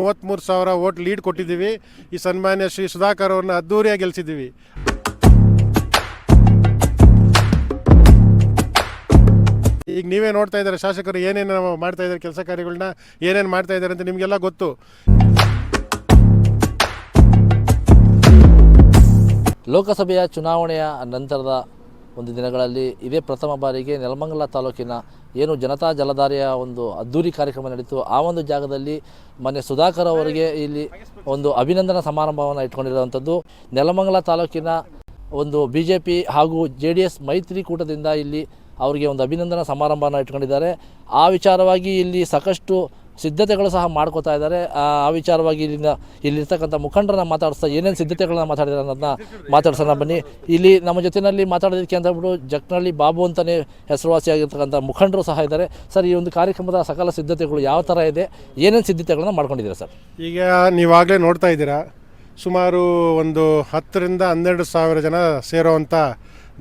ಮೂವತ್ತ್ಮೂರು ಸಾವಿರ vote lead ಕೊಟ್ಟಿದ್ದೀವಿ. ಈ ಸನ್ಮಾನ್ಯ ಶ್ರೀ ಸುಧಾಕರ್ ಅವ್ರನ್ನ ಅದ್ದೂರಿಯಾಗಿ ಗೆಲ್ಸಿದ್ದೀವಿ. ಈಗ ನೀವೇ ನೋಡ್ತಾ ಇದ್ದಾರೆ, ಶಾಸಕರು ಏನೇನು ಮಾಡ್ತಾ ಇದ್ದಾರೆ, ಕೆಲಸ ಕಾರ್ಯಗಳನ್ನ ಏನೇನು ಮಾಡ್ತಾ ಇದ್ದಾರೆ ಅಂತ ನಿಮಗೆಲ್ಲ ಗೊತ್ತು. ಲೋಕಸಭೆಯ ಚುನಾವಣೆಯ ನಂತರದ ಒಂದು ದಿನಗಳಲ್ಲಿ ಇದೇ ಪ್ರಥಮ ಬಾರಿಗೆ ನೆಲಮಂಗಲ ತಾಲೂಕಿನ ಏನು ಜನತಾ ಜಲಧಾರೆಯ ಒಂದು ಅದ್ದೂರಿ ಕಾರ್ಯಕ್ರಮ ನಡೀತು, ಆ ಒಂದು ಜಾಗದಲ್ಲಿ ಮನೆ ಸುಧಾಕರ್ ಅವರಿಗೆ ಇಲ್ಲಿ ಒಂದು ಅಭಿನಂದನಾ ಸಮಾರಂಭವನ್ನು ಇಟ್ಕೊಂಡಿರುವಂಥದ್ದು. ನೆಲಮಂಗಲ ತಾಲೂಕಿನ ಒಂದು ಬಿ ಜೆ ಪಿ ಹಾಗೂ ಜೆ ಡಿ ಎಸ್ ಮೈತ್ರಿಕೂಟದಿಂದ ಇಲ್ಲಿ ಅವರಿಗೆ ಒಂದು ಅಭಿನಂದನಾ ಸಮಾರಂಭವನ್ನು ಇಟ್ಕೊಂಡಿದ್ದಾರೆ. ಆ ವಿಚಾರವಾಗಿ ಇಲ್ಲಿ ಸಾಕಷ್ಟು ಸಿದ್ಧತೆಗಳು ಸಹ ಮಾಡ್ಕೋತಾ ಇದ್ದಾರೆ. ಆ ವಿಚಾರವಾಗಿ ಇಲ್ಲಿಂದ ಇಲ್ಲಿರ್ತಕ್ಕಂಥ ಮುಖಂಡರನ್ನ ಮಾತಾಡಿಸ್ತಾ ಏನೇನು ಸಿದ್ಧತೆಗಳನ್ನ ಮಾತಾಡಿದ್ದಾರೆ ಅನ್ನೋದನ್ನ ಮಾತಾಡ್ಸೋಣ ಬನ್ನಿ. ಇಲ್ಲಿ ನಮ್ಮ ಜೊತೆಯಲ್ಲಿ ಮಾತಾಡೋದಕ್ಕೆ ಅಂತ ಬಿಟ್ಟು ಜಕ್ನಳ್ಳಿ ಬಾಬು ಅಂತಲೇ ಹೆಸರುವಾಸಿಯಾಗಿರ್ತಕ್ಕಂಥ ಮುಖಂಡರು ಸಹ ಇದ್ದಾರೆ. ಸರ್, ಈ ಒಂದು ಕಾರ್ಯಕ್ರಮದ ಸಕಲ ಸಿದ್ಧತೆಗಳು ಯಾವ ಥರ ಇದೆ? ಏನೇನು ಸಿದ್ಧತೆಗಳನ್ನ ಮಾಡ್ಕೊಂಡಿದ್ದೀರಾ ಸರ್? ಈಗ ನೀವಾಗಲೇ ನೋಡ್ತಾ ಇದ್ದೀರಾ, ಸುಮಾರು ಒಂದು ಹತ್ತರಿಂದ ಹನ್ನೆರಡು ಸಾವಿರ ಜನ ಸೇರೋವಂಥ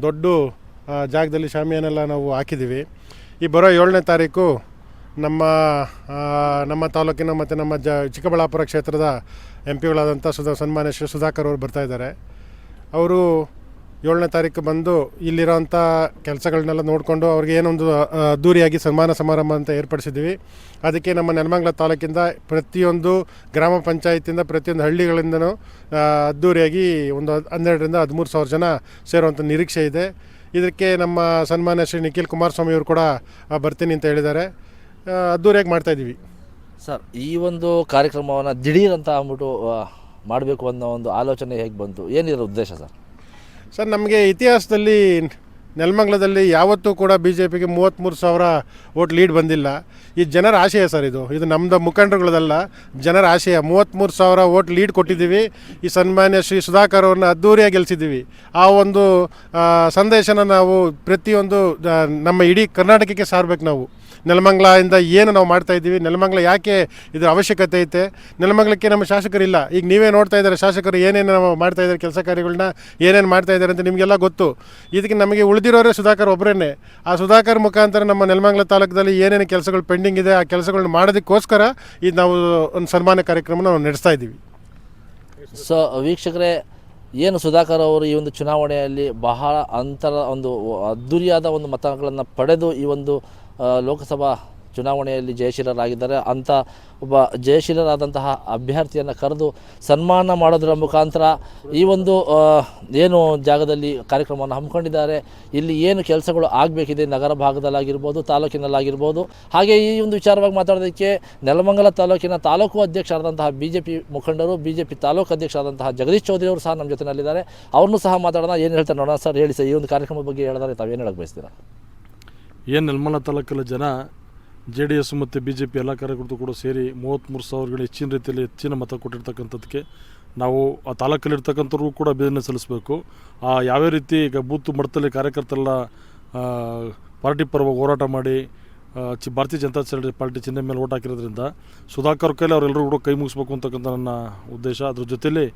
ದೊಡ್ಡ ಜಾಗದಲ್ಲಿ ಶಾಮಿಯನ್ನೆಲ್ಲ ನಾವು ಹಾಕಿದ್ದೀವಿ. ಈ ಬರೋ ಏಳನೇ ತಾರೀಕು ನಮ್ಮ ನಮ್ಮ ತಾಲೂಕಿನ ಮತ್ತು ನಮ್ಮ ಜ, ಚಿಕ್ಕಬಳ್ಳಾಪುರ ಕ್ಷೇತ್ರದ ಎಂ ಪಿಗಳಾದಂಥ ಸುಧಾ, ಸನ್ಮಾನ್ಯ ಶ್ರೀ ಸುಧಾಕರ್ ಅವರು ಬರ್ತಾ ಇದ್ದಾರೆ. ಅವರು ಏಳನೇ ತಾರೀಕು ಬಂದು ಇಲ್ಲಿರೋಂಥ ಕೆಲಸಗಳನ್ನೆಲ್ಲ ನೋಡಿಕೊಂಡು ಅವ್ರಿಗೆ ಏನೊಂದು ಅದ್ದೂರಿಯಾಗಿ ಸನ್ಮಾನ ಸಮಾರಂಭ ಅಂತ ಏರ್ಪಡಿಸಿದ್ದೀವಿ. ಅದಕ್ಕೆ ನಮ್ಮ ನೆಲಮಂಗಲ ತಾಲೂಕಿಂದ ಪ್ರತಿಯೊಂದು ಗ್ರಾಮ ಪಂಚಾಯತಿಂದ ಪ್ರತಿಯೊಂದು ಹಳ್ಳಿಗಳಿಂದನೂ ಅದ್ದೂರಿಯಾಗಿ ಒಂದು ಹನ್ನೆರಡರಿಂದ ಹದಿಮೂರು ಸಾವಿರ ಜನ ಸೇರುವಂಥ ನಿರೀಕ್ಷೆ ಇದೆ. ಇದಕ್ಕೆ ನಮ್ಮ ಸನ್ಮಾನ್ಯ ಶ್ರೀ ನಿಖಿಲ್ ಕುಮಾರಸ್ವಾಮಿ ಅವರು ಕೂಡ ಬರ್ತೀನಿ ಅಂತ ಹೇಳಿದ್ದಾರೆ. ಅದ್ದೂರಿಯಾಗಿ ಮಾಡ್ತಾಯಿದ್ದೀವಿ ಸರ್ ಈ ಒಂದು ಕಾರ್ಯಕ್ರಮವನ್ನು ದಿಢೀರ್ ಅಂತ ಅಂದ್ಬಿಟ್ಟು ಮಾಡಬೇಕು ಅನ್ನೋ ಒಂದು ಆಲೋಚನೆ ಹೇಗೆ ಬಂತು? ಏನಿರೋ ಉದ್ದೇಶ ಸರ್? ಸರ್ ನಮಗೆ ಇತಿಹಾಸದಲ್ಲಿ ನೆಲಮಂಗಲದಲ್ಲಿ ಯಾವತ್ತೂ ಕೂಡ ಬಿ ಜೆ ಪಿಗೆ ಮೂವತ್ತ್ಮೂರು ಸಾವಿರ ಓಟ್ ಲೀಡ್ ಬಂದಿಲ್ಲ. ಈ ಜನರ ಆಶಯ ಸರ್ ಇದು. ಇದು ನಮ್ಮದು ಮುಖಂಡರುಗಳದಲ್ಲ ಜನರ ಆಶಯ. ಮೂವತ್ತ್ಮೂರು ಸಾವಿರ ಓಟ್ ಲೀಡ್ ಕೊಟ್ಟಿದ್ದೀವಿ. ಈ ಸನ್ಮಾನ್ಯ ಶ್ರೀ ಸುಧಾಕರ್ ಅವ್ರನ್ನ ಅದ್ದೂರಿಯಾಗಿ ಗೆಲ್ಸಿದ್ದೀವಿ. ಆ ಒಂದು ಸಂದೇಶನ ನಾವು ಪ್ರತಿಯೊಂದು ನಮ್ಮ ಇಡೀ ಕರ್ನಾಟಕಕ್ಕೆ ಸಾರ್ಬೇಕು ನಾವು. ನೆಲಮಂಗಲದಿಂದ ಏನು ನಾವು ಮಾಡ್ತಾ ಇದ್ದೀವಿ, ನೆಲಮಂಗ್ಲ ಯಾಕೆ ಇದರ ಅವಶ್ಯಕತೆ ಐತೆ, ನೆಲಮಂಗ್ಲಕ್ಕೆ ನಮ್ಮ ಶಾಸಕರಿಲ್ಲ. ಈಗ ನೀವೇ ನೋಡ್ತಾ ಇದ್ದಾರೆ, ಶಾಸಕರು ಏನೇನು ನಾವು ಮಾಡ್ತಾ ಇದ್ದಾರೆ, ಕೆಲಸ ಕಾರ್ಯಗಳನ್ನ ಏನೇನು ಮಾಡ್ತಾ ಇದ್ದಾರೆ ಅಂತ ನಿಮಗೆಲ್ಲ ಗೊತ್ತು. ಇದಕ್ಕೆ ನಮಗೆ ಉಳಿದಿರೋರೇ ಸುಧಾಕರ್ ಒಬ್ಬರೇ ಆ ಸುಧಾಕರ್ ಮುಖಾಂತರ ನಮ್ಮ ನೆಲಮಂಗ್ಲ ತಾಲೂಕದಲ್ಲಿ ಏನೇನು ಕೆಲಸಗಳು ಪೆಂಡಿಂಗ್ ಇದೆ, ಆ ಕೆಲಸಗಳನ್ನ ಮಾಡೋದಕ್ಕೋಸ್ಕರ ಇದು ನಾವು ಒಂದು ಸನ್ಮಾನ ಕಾರ್ಯಕ್ರಮ ನಾವು ನಡೆಸ್ತಾ ಇದ್ದೀವಿ. ಸೊ ವೀಕ್ಷಕರೇ, ಏನು ಸುಧಾಕರ್ ಅವರು ಈ ಒಂದು ಚುನಾವಣೆಯಲ್ಲಿ ಬಹಳ ಅಂತರ, ಒಂದು ಅದ್ದೂರಿಯಾದ ಒಂದು ಮತಗಳನ್ನು ಪಡೆದು ಈ ಒಂದು ಲೋಕಸಭಾ ಚುನಾವಣೆಯಲ್ಲಿ ಜಯಶೀಲರಾಗಿದ್ದಾರೆ. ಅಂಥ ಒಬ್ಬ ಜಯಶೀಲರಾದಂತಹ ಅಭ್ಯರ್ಥಿಯನ್ನು ಕರೆದು ಸನ್ಮಾನ ಮಾಡೋದರ ಮುಖಾಂತರ ಈ ಒಂದು ಏನು ಜಾಗದಲ್ಲಿ ಕಾರ್ಯಕ್ರಮವನ್ನು ಹಮ್ಮಿಕೊಂಡಿದ್ದಾರೆ. ಇಲ್ಲಿ ಏನು ಕೆಲಸಗಳು ಆಗಬೇಕಿದೆ, ನಗರ ಭಾಗದಲ್ಲಾಗಿರ್ಬೋದು, ತಾಲೂಕಿನಲ್ಲಾಗಿರ್ಬೋದು. ಹಾಗೆ ಈ ಒಂದು ವಿಚಾರವಾಗಿ ಮಾತಾಡೋದಕ್ಕೆ ನೆಲಮಂಗಲ ತಾಲೂಕಿನ ತಾಲೂಕು ಅಧ್ಯಕ್ಷರಾದಂತಹ ಬಿ ಜೆ ಪಿ ಮುಖಂಡರು ಬಿ ಜೆ ಪಿ ತಾಲೂಕು ಅಧ್ಯಕ್ಷರಾದಂತಹ ಜಗದೀಶ್ ಚೌಧರಿ ಅವರು ಸಹ ನಮ್ಮ ಜೊತೆಯಲ್ಲಿದ್ದಾರೆ ಅವ್ರನ್ನೂ ಸಹ ಮಾತಾಡೋಣ. ಏನು ಹೇಳ್ತಾರೆ ನೋಡೋಣ ಸರ್. ಹೇಳಿ ಸರ್, ಈ ಒಂದು ಕಾರ್ಯಕ್ರಮದ ಬಗ್ಗೆ ಹೇಳಿದ್ರೆ ತಾವೇನು ಹೇಳಕ್ಕೆ ಬಯಸ್ತೀರಾ? ಏನು ನೆಲಮಲ ತಾಲೂಕಲ್ಲಿ ಜನ ಜೆ ಡಿ ಎಸ್ ಮತ್ತು ಬಿ ಜೆ ಪಿ ಎಲ್ಲ ಕಾರ್ಯಕರ್ತರು ಕೂಡ ಸೇರಿ ಮೂವತ್ತ್ಮೂರು ಸಾವಿರಗಳು ಹೆಚ್ಚಿನ ರೀತಿಯಲ್ಲಿ ಹೆಚ್ಚಿನ ಮತ ಕೊಟ್ಟಿರ್ತಕ್ಕಂಥದ್ದಕ್ಕೆ ನಾವು ಆ ತಾಲೂಕಲ್ಲಿರ್ತಕ್ಕಂಥವ್ರಿಗೂ ಕೂಡ ಅಭಿನಂದನೆ ಸಲ್ಲಿಸಬೇಕು. ಆ ಯಾವ್ಯಾವ ರೀತಿ ಈಗ ಬೂತ್ ಮಟ್ಟದಲ್ಲಿ ಕಾರ್ಯಕರ್ತರೆಲ್ಲ ಪಾರ್ಟಿ ಪರವಾಗಿ ಹೋರಾಟ ಮಾಡಿ ಚಿ ಭಾರತೀಯ ಜನತಾ ಪಾರ್ಟಿ ಚಿಹ್ನೆ ಮೇಲೆ ಓಟ್ ಹಾಕಿರೋದ್ರಿಂದ ಸುಧಾಕರ್ ಕೈಲಿ ಅವರೆಲ್ಲರೂ ಕೂಡ ಕೈ ಮುಗಿಸ್ಬೇಕು ಅಂತಕ್ಕಂಥ ನನ್ನ ಉದ್ದೇಶ. ಅದ್ರ ಜೊತೆಯಲ್ಲಿ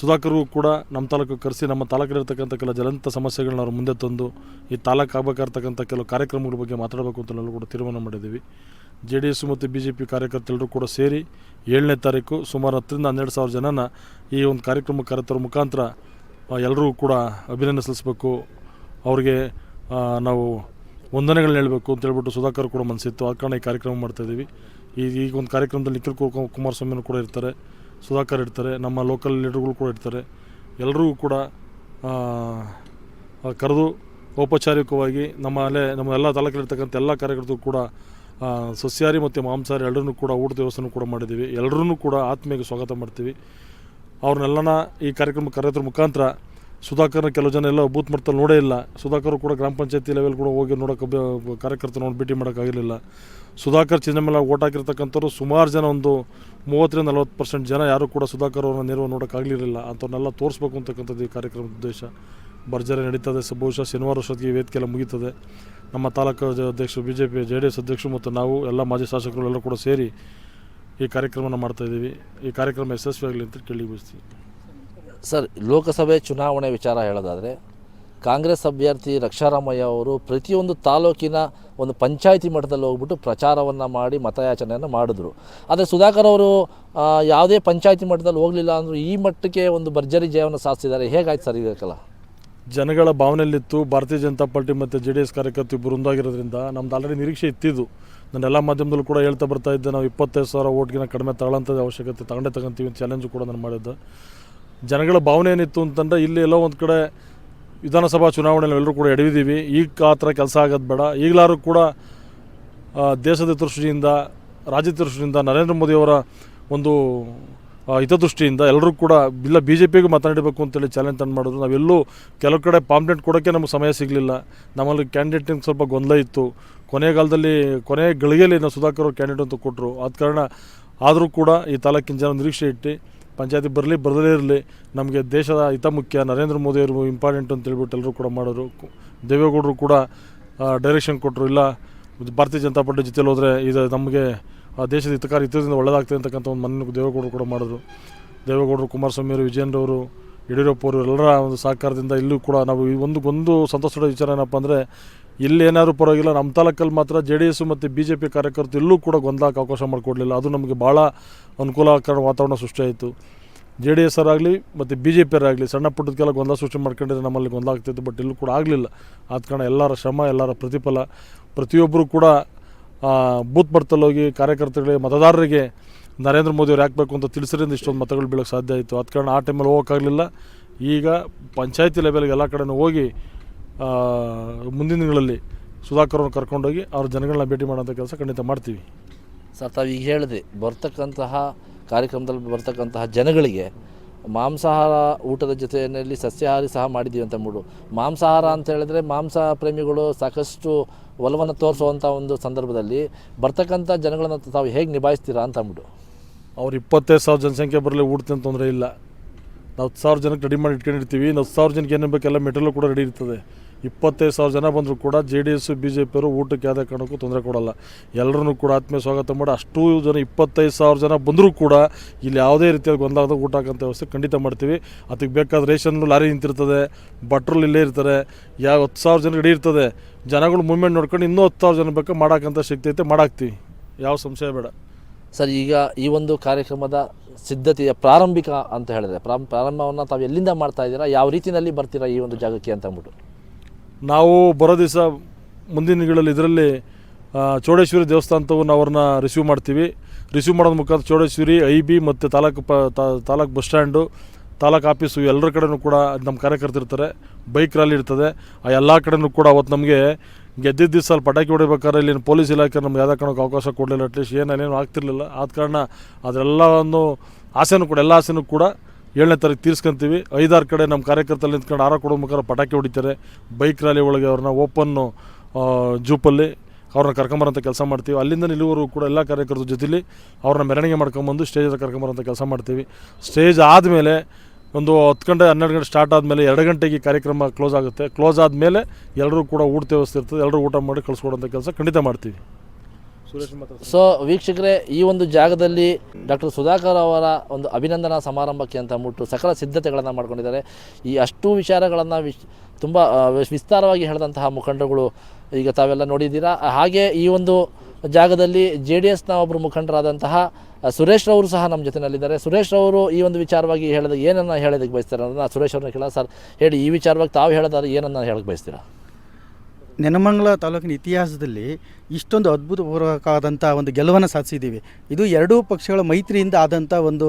ಸುಧಾಕರ್ಗೂ ಕೂಡ ನಮ್ಮ ತಾಲೂಕು ಕರೆಸಿ ನಮ್ಮ ತಾಲೂಕಲ್ಲಿರ್ತಕ್ಕಂಥ ಕೆಲವು ಜಲಂತ ಸಮಸ್ಯೆಗಳನ್ನ ಅವ್ರ ಮುಂದೆ ತಂದು ಈ ತಾಲೂಕು ಆಗಬೇಕಾಗಿರ್ತಕ್ಕಂಥ ಕೆಲವು ಕಾರ್ಯಕ್ರಮಗಳ ಬಗ್ಗೆ ಮಾತಾಡಬೇಕು ಅಂತ ನಾವು ಕೂಡ ತೀರ್ಮಾನ ಮಾಡಿದ್ದೀವಿ. ಜೆ ಡಿ ಎಸ್ ಮತ್ತು ಬಿ ಜೆ ಪಿ ಕಾರ್ಯಕರ್ತರೆಲ್ಲರೂ ಕೂಡ ಸೇರಿ ಏಳನೇ ತಾರೀಕು ಸುಮಾರು ಹತ್ತರಿಂದ ಹನ್ನೆರಡು ಸಾವಿರ ಜನನ ಈ ಒಂದು ಕಾರ್ಯಕ್ರಮ ಕರೆತರ ಮುಖಾಂತರ ಎಲ್ಲರೂ ಕೂಡ ಅಭಿನಂದನೆ ಸಲ್ಲಿಸಬೇಕು. ಅವ್ರಿಗೆ ನಾವು ವಂದನೆಗಳನ್ನ ಹೇಳಬೇಕು ಅಂತ ಹೇಳ್ಬಿಟ್ಟು ಸುಧಾಕರ್ ಕೂಡ ಮನಸ್ಸಿತ್ತು. ಆ ಕಾರಣ ಈ ಕಾರ್ಯಕ್ರಮ ಮಾಡ್ತಾಯಿದ್ದೀವಿ ಈ ಈಗ ಒಂದು ಕಾರ್ಯಕ್ರಮದಲ್ಲಿ ನಿಖಿಲ್ ಕು- ಕುಮಾರಸ್ವಾಮಿನೂ ಕೂಡ ಇರ್ತಾರೆ. ಸುಧಾಕರ್ ಇರ್ತಾರೆ ನಮ್ಮ ಲೋಕಲ್ ಲೀಡರ್ಗಳು ಕೂಡ ಇರ್ತಾರೆ ಎಲ್ಲರಿಗೂ ಕೂಡ ಕರೆದು ಔಪಚಾರಿಕವಾಗಿ ನಮ್ಮ ಅಲ್ಲೇ ನಮ್ಮ ಎಲ್ಲ ತಾಲೂಕಲ್ಲಿರ್ತಕ್ಕಂಥ ಎಲ್ಲ ಕಾರ್ಯಕರ್ತರು ಕೂಡ ಸಸ್ಯಾಹಾರಿ ಮತ್ತು ಮಾಂಸಾಹಾರಿ ಎಲ್ಲರನ್ನೂ ಕೂಡ ಊಟದ ವ್ಯವಸ್ಥೆನೂ ಕೂಡ ಮಾಡಿದ್ದೀವಿ. ಎಲ್ಲರನ್ನೂ ಕೂಡ ಆತ್ಮೀಯ ಸ್ವಾಗತ ಮಾಡ್ತೀವಿ. ಅವ್ರನ್ನೆಲ್ಲನ ಈ ಕಾರ್ಯಕ್ರಮ ಕರೆಯೋದ್ರ ಮುಖಾಂತರ ಸುಧಾಕರ್ನ ಕೆಲವು ಜನ ಎಲ್ಲ ಬೂತ್ ಮಟ್ಟದಲ್ಲಿ ನೋಡೇ ಇಲ್ಲ. ಸುಧಾಕರ್ ಕೂಡ ಗ್ರಾಮ ಪಂಚಾಯತಿ ಲೆವೆಲ್ ಕೂಡ ಹೋಗಿ ನೋಡೋಕೆ ಕಾರ್ಯಕರ್ತರು ನೋಡಿ ಭೇಟಿ ಮಾಡೋಕ್ಕಾಗಲಿಲ್ಲ ಸುಧಾಕರ್ ಚಿಹ್ನೆ ಮೇಲೆ ಓಟ್ ಹಾಕಿರ್ತಕ್ಕಂಥವ್ರು ಸುಮಾರು ಜನ ಒಂದು ಮೂವತ್ತರಿಂದ ನಲವತ್ತು ಪರ್ಸೆಂಟ್ ಜನ ಯಾರು ಕೂಡ ಸುಧಾಕರ್ ಅವ್ರನ್ನ ನೆರವು ನೋಡೋಕ್ಕಾಗಲಿರಲಿಲ್ಲ ಅಂಥವ್ರನ್ನೆಲ್ಲ ತೋರಿಸ್ಬೇಕು ಅಂತಕ್ಕಂಥದ್ದು ಈ ಕಾರ್ಯಕ್ರಮದ ಉದ್ದೇಶ. ಭರ್ಜರಿ ನಡೀತದೆ. ಬಹುಶಃ ಶನಿವಾರ ವೇದಿಕೆ ಎಲ್ಲ ಮುಗೀತದೆ. ನಮ್ಮ ತಾಲೂಕು ಅಧ್ಯಕ್ಷರು B J P J D S ಅಧ್ಯಕ್ಷರು ಮತ್ತು ನಾವು ಎಲ್ಲ ಮಾಜಿ ಶಾಸಕರುಗಳೆಲ್ಲ ಕೂಡ ಸೇರಿ ಈ ಕಾರ್ಯಕ್ರಮನ ಮಾಡ್ತಾಯಿದ್ದೀವಿ ಈ ಕಾರ್ಯಕ್ರಮ ಯಶಸ್ವಿಯಾಗಲಿ ಅಂತ ಕೇಳಿ ಬಯಸ್ತೀವಿ. ಸರ್, ಲೋಕಸಭೆ ಚುನಾವಣೆ ವಿಚಾರ ಹೇಳೋದಾದರೆ ಕಾಂಗ್ರೆಸ್ ಅಭ್ಯರ್ಥಿ ರಕ್ಷಾರಾಮಯ್ಯ ಅವರು ಪ್ರತಿಯೊಂದು ತಾಲೂಕಿನ ಒಂದು ಪಂಚಾಯಿತಿ ಮಟ್ಟದಲ್ಲಿ ಹೋಗ್ಬಿಟ್ಟು ಪ್ರಚಾರವನ್ನು ಮಾಡಿ ಮತಯಾಚನೆಯನ್ನು ಮಾಡಿದ್ರು. ಆದರೆ ಸುಧಾಕರ್ ಅವರು ಯಾವುದೇ ಪಂಚಾಯಿತಿ ಮಟ್ಟದಲ್ಲಿ ಹೋಗಲಿಲ್ಲ ಅಂದರೂ ಈ ಮಟ್ಟಕ್ಕೆ ಒಂದು ಭರ್ಜರಿ ಜಯವನ್ನು ಸಾಧಿಸಿದ್ದಾರೆ. ಹೇಗಾಯ್ತು ಸರ್ ಇದಕ್ಕೆಲ್ಲ ಜನಗಳ ಭಾವನೆಯಲ್ಲಿತ್ತು, ಭಾರತೀಯ ಜನತಾ ಪಾರ್ಟಿ ಮತ್ತು ಜೆ ಡಿ ಎಸ್ ಕಾರ್ಯಕರ್ತರು ಇಬ್ಬರು ಒಂದಾಗಿರೋದ್ರಿಂದ ನಮ್ದು ಆಲ್ರೆಡಿ ನಿರೀಕ್ಷೆ ಇತ್ತಿದ್ದು. ನಾನು ಎಲ್ಲ ಮಾಧ್ಯಮದಲ್ಲೂ ಕೂಡ ಹೇಳ್ತಾ ಬರ್ತಾ ಇದ್ದೆ, ನಾವು ಇಪ್ಪತ್ತೈದು ಸಾವಿರ ಓಟ್ಗಿನ ಕಡಿಮೆ ತಗೊಳ್ಳೋಂಥದ್ದು ಅವಶ್ಯಕತೆ, ತಗೊಂಡೇ ತಗೊಂತೀವಿ ಚಾಲೆಂಜು ಕೂಡ ನಾನು ಮಾಡಿದ್ದೆ. ಜನಗಳ ಭಾವನೆ ಏನಿತ್ತು ಅಂತಂದರೆ ಇಲ್ಲಿ ಎಲ್ಲೋ ಒಂದು ಕಡೆ ವಿಧಾನಸಭಾ ಚುನಾವಣೆಯಲ್ಲಿ ಎಲ್ಲರೂ ಕೂಡ ಎಡವಿದ್ದೀವಿ. ಈಗ ಆ ಥರ ಕೆಲಸ ಆಗೋದು ಬೇಡ. ಈಗಲಾರು ಕೂಡ ದೇಶದ ದೃಷ್ಟಿಯಿಂದ ರಾಜ್ಯದ ದೃಷ್ಟಿಯಿಂದ ನರೇಂದ್ರ ಮೋದಿಯವರ ಒಂದು ಹಿತದೃಷ್ಟಿಯಿಂದ ಎಲ್ಲರೂ ಕೂಡ ಇಲ್ಲ ಬಿ ಜೆ ಪಿಗೂ ಮಾತನಾಡಬೇಕು ಅಂತೇಳಿ ಚಾಲೆಂಜ್ ತಂದು ಮಾಡಿದ್ರು. ನಾವೆಲ್ಲೂ ಕೆಲವು ಕಡೆ ಪಾಂಪ್ಲೆಂಟ್ ಕೊಡೋಕ್ಕೆ ನಮಗೆ ಸಮಯ ಸಿಗಲಿಲ್ಲ. ನಮ್ಮಲ್ಲಿ ಕ್ಯಾಂಡಿಡೇಟಿಂಗ್ ಸ್ವಲ್ಪ ಗೊಂದಲ ಇತ್ತು. ಕೊನೆಗಾಲದಲ್ಲಿ ಕೊನೆ ಗಳಿಗೆಯಲ್ಲಿ ನಾವು ಸುಧಾಕರ್ ಅವರು ಕ್ಯಾಂಡಿಡೇಟ್ ಅಂತ ಕೊಟ್ಟರು ಆದ ಕಾರಣ ಆದರೂ ಕೂಡ ಈ ತಾಲೂಕಿನ ಜನ ನಿರೀಕ್ಷೆ ಇಟ್ಟು ಪಂಚಾಯತಿ ಬರಲಿ, ಬರದೇ ಇರಲಿ, ನಮಗೆ ದೇಶದ ಹಿತ ಮುಖ್ಯ ನರೇಂದ್ರ ಮೋದಿಯವರು ಇಂಪಾರ್ಟೆಂಟ್ ಅಂತ ಹೇಳ್ಬಿಟ್ಟು ಎಲ್ಲರೂ ಕೂಡ ಮಾಡೋರು. ದೇವೇಗೌಡರು ಕೂಡ ಡೈರೆಕ್ಷನ್ ಕೊಟ್ಟರು ಇಲ್ಲ, ಭಾರತೀಯ ಜನತಾ ಪಾರ್ಟಿ ಜೊತೆಲಿ ಹೋದರೆ ಇದು ನಮಗೆ, ಆ, ದೇಶದ ಹಿತಕಾರ ಹಿತದಿಂದ ಒಳ್ಳೆದಾಗ್ತದೆ ಅಂತಕ್ಕಂಥ ಒಂದು ಮನವಿ ದೇವೇಗೌಡರು ಕೂಡ ಮಾಡಿದ್ರು. ದೇವೇಗೌಡರು, ಕುಮಾರಸ್ವಾಮಿ ಅವರು ವಿಜಯೇಂದ್ರ ಯಡಿಯೂರಪ್ಪ ಅವರು, ಎಲ್ಲರ ಒಂದು ಸಹಕಾರದಿಂದ ಇಲ್ಲೂ ಕೂಡ ನಾವು ಒಂದು ಒಂದು ಸಂತೋಷದ ವಿಚಾರ ಏನಪ್ಪ ಅಂದರೆ, ಇಲ್ಲಿ ಏನಾದರೂ ಪರವಾಗಿಲ್ಲ, ನಮ್ಮ ತಾಲೂಕಲ್ಲಿ ಮಾತ್ರ ಜೆ ಡಿ ಎಸ್ ಮತ್ತು ಬಿ ಜೆ ಪಿ ಕಾರ್ಯಕರ್ತರು ಎಲ್ಲೂ ಕೂಡ ಗೊಂದಲಕ್ಕೆ ಅವಕಾಶ ಮಾಡಿಕೊಡ್ಲಿಲ್ಲ. ಅದು ನಮಗೆ ಭಾಳ ಅನುಕೂಲಕರ ವಾತಾವರಣ ಸೃಷ್ಟಿಯಾಯಿತು. ಜೆ ಡಿ ಎಸ್ ಅವರಾಗಲಿ ಮತ್ತು ಬಿ ಜೆ ಪಿಯರಾಗಲಿ ಸಣ್ಣ ಪುಟ್ಟದಕ್ಕೆಲ್ಲ ಗೊಂದಲ ಸೃಷ್ಟಿ ಮಾಡ್ಕೊಂಡಿದ್ರೆ ನಮ್ಮಲ್ಲಿ ಗೊಂದಲ ಆಗ್ತಿತ್ತು, ಬಟ್ ಇಲ್ಲೂ ಕೂಡ ಆಗಲಿಲ್ಲ. ಆದ ಕಾರಣ ಎಲ್ಲರ ಶ್ರಮ, ಎಲ್ಲರ ಪ್ರತಿಫಲ. ಪ್ರತಿಯೊಬ್ಬರು ಕೂಡ ಬೂತ್ ಮಟ್ಟದಲ್ಲಿ ಕಾರ್ಯಕರ್ತರಿಗೆ ಮತದಾರರಿಗೆ ನರೇಂದ್ರ ಮೋದಿ ಅವ್ರು ಹಾಕಬೇಕು ಅಂತ ತಿಳಿಸೋದ್ರಿಂದ ಇಷ್ಟೊಂದು ಮತಗಳು ಬೀಳೋಕ್ಕೆ ಸಾಧ್ಯ ಆಯಿತು. ಆದ ಕಾರಣ ಆ ಟೈಮಲ್ಲಿ ಹೋಗೋಕ್ಕಾಗಲಿಲ್ಲ. ಈಗ ಪಂಚಾಯತಿ ಲೆವೆಲ್ಗೆ ಎಲ್ಲ ಕಡೆನೂ ಹೋಗಿ ಮುಂದಿನ ದಿನಗಳಲ್ಲಿ ಸುಧಾಕರ್ ಅವ್ರನ್ನ ಕರ್ಕೊಂಡೋಗಿ ಅವ್ರ ಜನಗಳನ್ನ ಭೇಟಿ ಮಾಡೋಂಥ ಕೆಲಸ ಖಂಡಿತ ಮಾಡ್ತೀವಿ. ಸರ್ ತಾವು ಈಗ ಹೇಳಿದೆ, ಬರ್ತಕ್ಕಂತಹ ಕಾರ್ಯಕ್ರಮದಲ್ಲಿ ಬರ್ತಕ್ಕಂತಹ ಜನಗಳಿಗೆ ಮಾಂಸಾಹಾರ ಊಟದ ಜೊತೆಯಲ್ಲಿ ಸಸ್ಯಾಹಾರಿ ಸಹ ಮಾಡಿದ್ದೀವಿ ಅಂತ ಮೂಡು ಮಾಂಸಾಹಾರ ಅಂತ ಹೇಳಿದ್ರೆ ಮಾಂಸ ಪ್ರೇಮಿಗಳು ಸಾಕಷ್ಟು ಒಲವನ್ನು ತೋರಿಸುವಂಥ ಒಂದು ಸಂದರ್ಭದಲ್ಲಿ ಬರ್ತಕ್ಕಂಥ ಜನಗಳನ್ನು ತಾವು ಹೇಗೆ ನಿಭಾಯಿಸ್ತೀರಾ ಅಂತ ಅಂದ್ಬಿಟ್ಟು ಅವ್ರು ಇಪ್ಪತ್ತೈದು ಸಾವಿರ ಜನಸಂಖ್ಯೆ ಬರಲಿ ಊಟದ ತೊಂದರೆ ಇಲ್ಲ. ನಾವು ಹತ್ತು ಸಾವಿರ ಜನಕ್ಕೆ ರೆಡಿ ಮಾಡಿ ಇಟ್ಕೊಂಡಿರ್ತೀವಿ. ಇನ್ನು ಹತ್ತು ಸಾವಿರ ಜನಕ್ಕೆ ಏನೇನು ಬೇಕೆಲ್ಲ ಮೆಟೀರಿಯಲ್ ಕೂಡ ರೆಡಿ ಇರ್ತದೆ. ಇಪ್ಪತ್ತೈದು ಸಾವಿರ ಜನ ಬಂದರೂ ಕೂಡ J D S, B J ಪಿಯವರು ಊಟಕ್ಕೆ ಯಾವುದೇ ಕಾರಣಕ್ಕೂ ತೊಂದರೆ ಕೊಡಲ್ಲ. ಎಲ್ಲರನ್ನೂ ಕೂಡ ಆತ್ಮೀಯ ಸ್ವಾಗತ ಮಾಡಿ, ಅಷ್ಟು ಜನ ಇಪ್ಪತ್ತೈದು ಸಾವಿರ ಜನ ಬಂದರೂ ಕೂಡ ಇಲ್ಲಿ ಯಾವುದೇ ರೀತಿಯಾಗಿ ಗೊಂದಲದ ಊಟ ಹಾಕೋಂಥ ವ್ಯವಸ್ಥೆ ಖಂಡಿತ ಮಾಡ್ತೀವಿ. ಅದಕ್ಕೆ ಬೇಕಾದ ರೇಷನ್ ಲಾರಿ ನಿಂತಿರ್ತದೆ ಬಟ್ರೋಲ್ ಇಲ್ಲೇ ಇರ್ತಾರೆ ಯಾವ ಹತ್ತು ಸಾವಿರ ಜನ ಇಡೀ ಇರ್ತದೆ. ಜನಗಳು ಮೂವ್ಮೆಂಟ್ ನೋಡ್ಕೊಂಡು ಇನ್ನೂ ಹತ್ತು ಸಾವಿರ ಜನ ಬೇಕು ಮಾಡೋಕ್ಕಂಥ ಶಕ್ತಿ ಐತೆ, ಮಾಡಾಕ್ತೀವಿ. ಯಾವ ಸಂಶಯ ಬೇಡ. ಸರ್, ಈಗ ಈ ಒಂದು ಕಾರ್ಯಕ್ರಮದ ಸಿದ್ಧತೆಯ ಪ್ರಾರಂಭಿಕ ಅಂತ ಹೇಳಿದ್ರೆ, ಪ್ರಾರಂಭ ಪ್ರಾರಂಭವನ್ನು ತಾವು ಎಲ್ಲಿಂದ ಮಾಡ್ತಾ ಇದ್ದೀರಾ, ಯಾವ ರೀತಿಯಲ್ಲಿ ಬರ್ತೀರಾ ಈ ಒಂದು ಜಾಗಕ್ಕೆ ಅಂತ ಅಂದ್ಬಿಟ್ಟು? ನಾವು ಬರೋ ದಿವಸ ಮುಂದಿನ ದಿನಗಳಲ್ಲಿ ಇದರಲ್ಲಿ ಚೋಡೇಶ್ವರಿ ದೇವಸ್ಥಾನದವು ನಾವು ಅವ್ರನ್ನ ರಿಸೀವ್ ಮಾಡ್ತೀವಿ. ರಿಸೀವ್ ಮಾಡೋದ್ರ ಮುಖಾಂತರ ಚೌಡೇಶ್ವರಿ, ಐ ಬಿ ಮತ್ತು ತಾಲೂಕು ಪ ತಾಲೂಕು ಬಸ್ ಸ್ಟ್ಯಾಂಡು, ತಾಲೂಕು ಆಫೀಸು ಎಲ್ಲರ ಕಡೆಯೂ ಕೂಡ ನಮ್ಮ ಕಾರ್ಯಕರ್ತಿರ್ತಾರೆ ಬೈಕ್ ರ್ಯಾಲಿ ಇರ್ತದೆ. ಆ ಎಲ್ಲ ಕಡೆಯೂ ಕೂಡ ಅವತ್ತು ನಮಗೆ ಗೆದ್ದಿದ್ದ ದಿವಸ ಅಲ್ಲಿ ಪಟಾಕಿ ಹೊಡಿಬೇಕಾದ್ರೆ ಇಲ್ಲಿ ಪೊಲೀಸ್ ಇಲಾಖೆ ನಮ್ಗೆ ಯಾವುದೇ ಕಾರಣಕ್ಕೆ ಅವಕಾಶ ಕೊಡಲಿಲ್ಲ. ಅಟ್ಲೀಸ್ಟ್ ಏನೇನೇನು ಆಗ್ತಿರ್ಲಿಲ್ಲ. ಆದ ಕಾರಣ ಅದರೆಲ್ಲವನ್ನು ಆಸೆನೂ ಕೂಡ, ಎಲ್ಲ ಆಸೆನೂ ಕೂಡ ಏಳನೇ ತಾರೀಕು ತೀರ್ಸ್ಕೊಂತೀವಿ. ಐದಾರು ಕಡೆ ನಮ್ಮ ಕಾರ್ಯಕರ್ತರಲ್ಲಿ ನಿಂತ್ಕೊಂಡು ಆರ ಕೊಡೋ ಮುಖಾಂತರ ಪಟಾಕಿ ಹೊಡಿತಾರೆ. ಬೈಕ್ ರ್ಯಾಲಿ ಒಳಗೆ ಅವ್ರನ್ನ ಓಪನ್ನು ಜೂಪಲ್ಲಿ ಅವ್ರನ್ನ ಕರ್ಕೊಂಬರೋಂಥ ಕೆಲಸ ಮಾಡ್ತೀವಿ. ಅಲ್ಲಿಂದ ನಿಲ್ಲುವರೆಗೂ ಕೂಡ ಎಲ್ಲ ಕಾರ್ಯಕರ್ತರ ಜೊತೆಲಿ ಅವ್ರನ್ನ ಮೆರವಣಿಗೆ ಮಾಡ್ಕೊಂಬಂದು ಸ್ಟೇಜ್ ಹತ್ರ ಕರ್ಕೊಂಬರೋಂಥ ಕೆಲಸ ಮಾಡ್ತೀವಿ. ಸ್ಟೇಜ್ ಆದಮೇಲೆ ಒಂದು ಹತ್ತು ಗಂಟೆ, ಹನ್ನೆರಡು ಗಂಟೆ ಸ್ಟಾರ್ಟ್ ಆದಮೇಲೆ ಎರಡು ಗಂಟೆಗೆ ಕಾರ್ಯಕ್ರಮ ಕ್ಲೋಸ್ ಆಗುತ್ತೆ. ಕ್ಲೋಸ್ ಆದಮೇಲೆ ಎಲ್ಲರೂ ಕೂಡ ಊಟ ವ್ಯವಸ್ಥೆ ಇರ್ತದೆ. ಎಲ್ಲರೂ ಊಟ ಮಾಡಿ ಕಳಿಸ್ಕೊಡೋಂಥ ಕೆಲಸ ಖಂಡಿತ ಮಾಡ್ತೀವಿ. ಸೊ ವೀಕ್ಷಕರೇ, ಈ ಒಂದು ಜಾಗದಲ್ಲಿ ಡಾಕ್ಟರ್ ಸುಧಾಕರ್ ಅವರ ಒಂದು ಅಭಿನಂದನಾ ಸಮಾರಂಭಕ್ಕೆ ಅಂತ ಮುಟ್ಟು ಸಕಲ ಸಿದ್ಧತೆಗಳನ್ನು ಮಾಡ್ಕೊಂಡಿದ್ದಾರೆ. ಈ ಅಷ್ಟು ವಿಚಾರಗಳನ್ನು ವಿಶ್, ತುಂಬ ವಿಸ್ತಾರವಾಗಿ ಹೇಳಿದಂತಹ ಮುಖಂಡರುಗಳು ಈಗ ತಾವೆಲ್ಲ ನೋಡಿದ್ದೀರಾ. ಹಾಗೆ ಈ ಒಂದು ಜಾಗದಲ್ಲಿ ಜೆ ಡಿ ಎಸ್ನ ಒಬ್ಬರು ಮುಖಂಡರಾದಂತಹ ಸುರೇಶ್ ರವರು ಸಹ ನಮ್ಮ ಜೊತೆಯಲ್ಲಿದ್ದಾರೆ ಸುರೇಶ್ ರವರು ಈ ಒಂದು ವಿಚಾರವಾಗಿ ಹೇಳಿದ ಏನನ್ನು ಹೇಳೋದಕ್ಕೆ ಬಯಸ್ತಾರೆ ಸುರೇಶ್ ಅವ್ರನ್ನ ಕೇಳ ಸರ್, ಹೇಳಿ, ಈ ವಿಚಾರವಾಗಿ ತಾವು ಹೇಳೋದಾದ್ರೆ ಏನನ್ನು ಹೇಳಕ್ಕೆ ಬಯಸ್ತೀರಾ? ನೆನಮಂಗಲ ತಾಲೂಕಿನ ಇತಿಹಾಸದಲ್ಲಿ ಇಷ್ಟೊಂದು ಅದ್ಭುತಪೂರ್ವಕವಾದಂಥ ಒಂದು ಗೆಲುವನ್ನು ಸಾಧಿಸಿದ್ದೀವಿ. ಇದು ಎರಡೂ ಪಕ್ಷಗಳ ಮೈತ್ರಿಯಿಂದ ಆದಂಥ ಒಂದು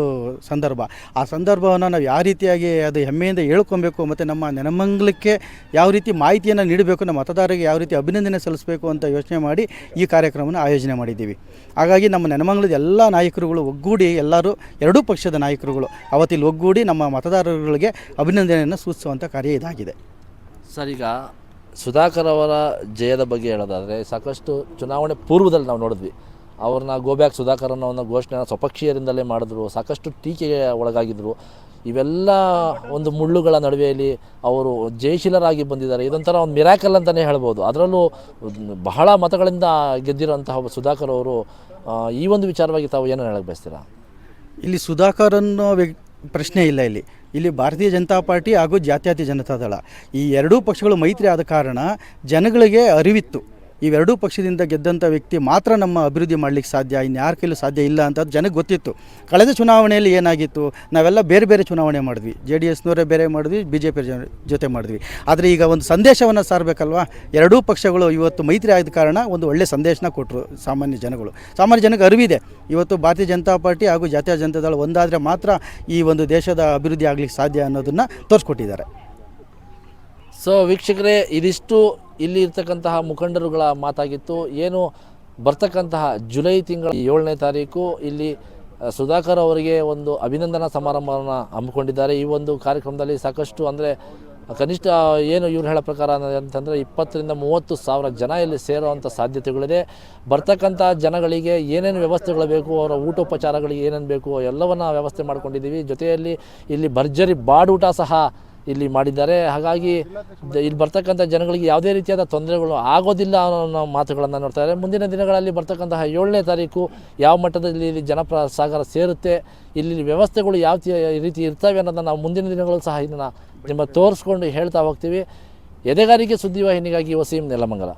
ಸಂದರ್ಭ. ಆ ಸಂದರ್ಭವನ್ನು ನಾವು ಯಾವ ರೀತಿಯಾಗಿ ಅದು ಹೆಮ್ಮೆಯಿಂದ ಹೇಳ್ಕೊಬೇಕು ಮತ್ತು ನಮ್ಮ ನೆನಮಂಗಲಕ್ಕೆ ಯಾವ ರೀತಿ ಮಾಹಿತಿಯನ್ನು ನೀಡಬೇಕು, ನಮ್ಮ ಮತದಾರರಿಗೆ ಯಾವ ರೀತಿ ಅಭಿನಂದನೆ ಸಲ್ಲಿಸಬೇಕು ಅಂತ ಯೋಚನೆ ಮಾಡಿ ಈ ಕಾರ್ಯಕ್ರಮವನ್ನು ಆಯೋಜನೆ ಮಾಡಿದ್ದೀವಿ. ಹಾಗಾಗಿ ನಮ್ಮ ನೆನಮಂಗಲದ ಎಲ್ಲ ನಾಯಕರುಗಳು ಒಗ್ಗೂಡಿ, ಎಲ್ಲರೂ ಎರಡೂ ಪಕ್ಷದ ನಾಯಕರುಗಳು ಅವತ್ತಿಲ್ಲಿ ಒಗ್ಗೂಡಿ ನಮ್ಮ ಮತದಾರರುಗಳಿಗೆ ಅಭಿನಂದನೆಯನ್ನು ಸೂಚಿಸುವಂಥ ಕಾರ್ಯ ಇದಾಗಿದೆ. ಸರ್, ಈಗ ಸುಧಾಕರ್ ಅವರ ಜಯದ ಬಗ್ಗೆ ಹೇಳೋದಾದರೆ ಸಾಕಷ್ಟು ಚುನಾವಣೆ ಪೂರ್ವದಲ್ಲಿ ನಾವು ನೋಡಿದ್ವಿ. ಅವ್ರನ್ನ ಗೋಬ್ಯಾಕ್ ಸುಧಾಕರ್ ಅನ್ನೋ ಘೋಷಣೆನ ಸ್ವಪಕ್ಷೀಯರಿಂದಲೇ ಮಾಡಿದ್ರು, ಸಾಕಷ್ಟು ಟೀಕೆಗೆ ಒಳಗಾಗಿದ್ದರು ಇವೆಲ್ಲ ಒಂದು ಮುಳ್ಳುಗಳ ನಡುವೆಯಲ್ಲಿ ಅವರು ಜಯಶೀಲರಾಗಿ ಬಂದಿದ್ದಾರೆ. ಇದೊಂಥರ ಒಂದು ಮಿರಾಕಲ್ ಅಂತಲೇ ಹೇಳ್ಬೋದು. ಅದರಲ್ಲೂ ಬಹಳ ಮತಗಳಿಂದ ಗೆದ್ದಿರೋಂತಹ ಸುಧಾಕರ್ ಅವರು ಈ ಒಂದು ವಿಚಾರವಾಗಿ ತಾವು ಏನು ಹೇಳಕ್ಕೆ ಬಯಸ್ತೀರಾ? ಇಲ್ಲಿ ಸುಧಾಕರ್ ಅನ್ನೋ ವ್ಯಕ್ ಪ್ರಶ್ನೆ ಇಲ್ಲ ಇಲ್ಲಿ. ಇಲ್ಲಿ ಭಾರತೀಯ ಜನತಾ ಪಾರ್ಟಿ ಹಾಗೂ ಜಾತ್ಯತೀತ ಜನತಾದಳ ಈ ಎರಡೂ ಪಕ್ಷಗಳು ಮೈತ್ರಿ ಆದ ಕಾರಣ ಜನಗಳಿಗೆ ಅರಿವಿತ್ತು. ಇವೆರಡೂ ಪಕ್ಷದಿಂದ ಗೆದ್ದಂಥ ವ್ಯಕ್ತಿ ಮಾತ್ರ ನಮ್ಮ ಅಭಿವೃದ್ಧಿ ಮಾಡಲಿಕ್ಕೆ ಸಾಧ್ಯ, ಇನ್ನು ಯಾರ ಕೈಲೂ ಸಾಧ್ಯ ಇಲ್ಲ ಅಂತ ಜನಕ್ಕೆ ಗೊತ್ತಿತ್ತು. ಕಳೆದ ಚುನಾವಣೆಯಲ್ಲಿ ಏನಾಗಿತ್ತು? ನಾವೆಲ್ಲ ಬೇರೆ ಬೇರೆ ಚುನಾವಣೆ ಮಾಡಿದ್ವಿ. ಜೆ ಡಿ ಎಸ್ನವರೇ ಬೇರೆ ಮಾಡಿದ್ವಿ, ಬಿ ಜೆ ಪಿ ಜೊತೆ ಮಾಡಿದ್ವಿ. ಆದರೆ ಈಗ ಒಂದು ಸಂದೇಶವನ್ನು ಸಾರಬೇಕಲ್ವಾ? ಎರಡೂ ಪಕ್ಷಗಳು ಇವತ್ತು ಮೈತ್ರಿ ಆದ ಕಾರಣ ಒಂದು ಒಳ್ಳೆಯ ಸಂದೇಶನ ಕೊಟ್ಟರು ಸಾಮಾನ್ಯ ಜನಗಳು. ಸಾಮಾನ್ಯ ಜನಕ್ಕೆ ಅರಿವಿದೆ. ಇವತ್ತು ಭಾರತೀಯ ಜನತಾ ಪಾರ್ಟಿ ಹಾಗೂ ಜಾತೀಯ ಜನತಾದಳ ಒಂದಾದರೆ ಮಾತ್ರ ಈ ಒಂದು ದೇಶದ ಅಭಿವೃದ್ಧಿ ಆಗಲಿಕ್ಕೆ ಸಾಧ್ಯ ಅನ್ನೋದನ್ನು ತೋರಿಸ್ಕೊಟ್ಟಿದ್ದಾರೆ. ಸೊ ವೀಕ್ಷಕರೇ, ಇದಿಷ್ಟು ಇಲ್ಲಿ ಇರ್ತಕ್ಕಂತಹ ಮುಖಂಡರುಗಳ ಮಾತಾಗಿತ್ತು. ಏನು ಬರ್ತಕ್ಕಂತಹ ಜುಲೈ ತಿಂಗಳ ಏಳನೇ ತಾರೀಕು ಇಲ್ಲಿ ಸುಧಾಕರ್ ಅವರಿಗೆ ಒಂದು ಅಭಿನಂದನಾ ಸಮಾರಂಭವನ್ನು ಹಮ್ಮಿಕೊಂಡಿದ್ದಾರೆ. ಈ ಒಂದು ಕಾರ್ಯಕ್ರಮದಲ್ಲಿ ಸಾಕಷ್ಟು ಅಂದರೆ, ಕನಿಷ್ಠ ಏನು ಇವ್ರು ಹೇಳೋ ಪ್ರಕಾರ ಅಂತಂದರೆ ಇಪ್ಪತ್ತರಿಂದ ಮೂವತ್ತು ಸಾವಿರ ಜನ ಇಲ್ಲಿ ಸೇರುವಂಥ ಸಾಧ್ಯತೆಗಳಿದೆ. ಬರ್ತಕ್ಕಂಥ ಜನಗಳಿಗೆ ಏನೇನು ವ್ಯವಸ್ಥೆಗಳು ಬೇಕು, ಅವರ ಊಟೋಪಚಾರಗಳಿಗೆ ಏನೇನು ಬೇಕು, ಎಲ್ಲವನ್ನು ವ್ಯವಸ್ಥೆ ಮಾಡ್ಕೊಂಡಿದ್ದೀವಿ. ಜೊತೆಯಲ್ಲಿ ಇಲ್ಲಿ ಭರ್ಜರಿ ಬಾಡೂಟ ಸಹ ಇಲ್ಲಿ ಮಾಡಿದ್ದಾರೆ. ಹಾಗಾಗಿ ಇಲ್ಲಿ ಬರ್ತಕ್ಕಂಥ ಜನಗಳಿಗೆ ಯಾವುದೇ ರೀತಿಯಾದ ತೊಂದರೆಗಳು ಆಗೋದಿಲ್ಲ ಅನ್ನೋ ಮಾತುಗಳನ್ನು ನೋಡ್ತಾ ಇದ್ದಾರೆ. ಮುಂದಿನ ದಿನಗಳಲ್ಲಿ ಬರ್ತಕ್ಕಂತಹ ಏಳನೇ ತಾರೀಕು ಯಾವ ಮಟ್ಟದಲ್ಲಿ ಇಲ್ಲಿ ಜನಪ್ರ ಸಾಗರ ಸೇರುತ್ತೆ ಇಲ್ಲಿ ವ್ಯವಸ್ಥೆಗಳು ಯಾವ ರೀತಿ ಇರ್ತವೆ ಅನ್ನೋದನ್ನು ನಾವು ಮುಂದಿನ ದಿನಗಳು ಸಹ ಇದನ್ನು ನಿಮ್ಮ ತೋರಿಸ್ಕೊಂಡು ಹೇಳ್ತಾ ಹೋಗ್ತೀವಿ. ಎದೆಗಾರಿಕೆ ಸುದ್ದಿವಾಹಿನಿಗಾಗಿ ವಸೀಂ ನೆಲಮಂಗಲ.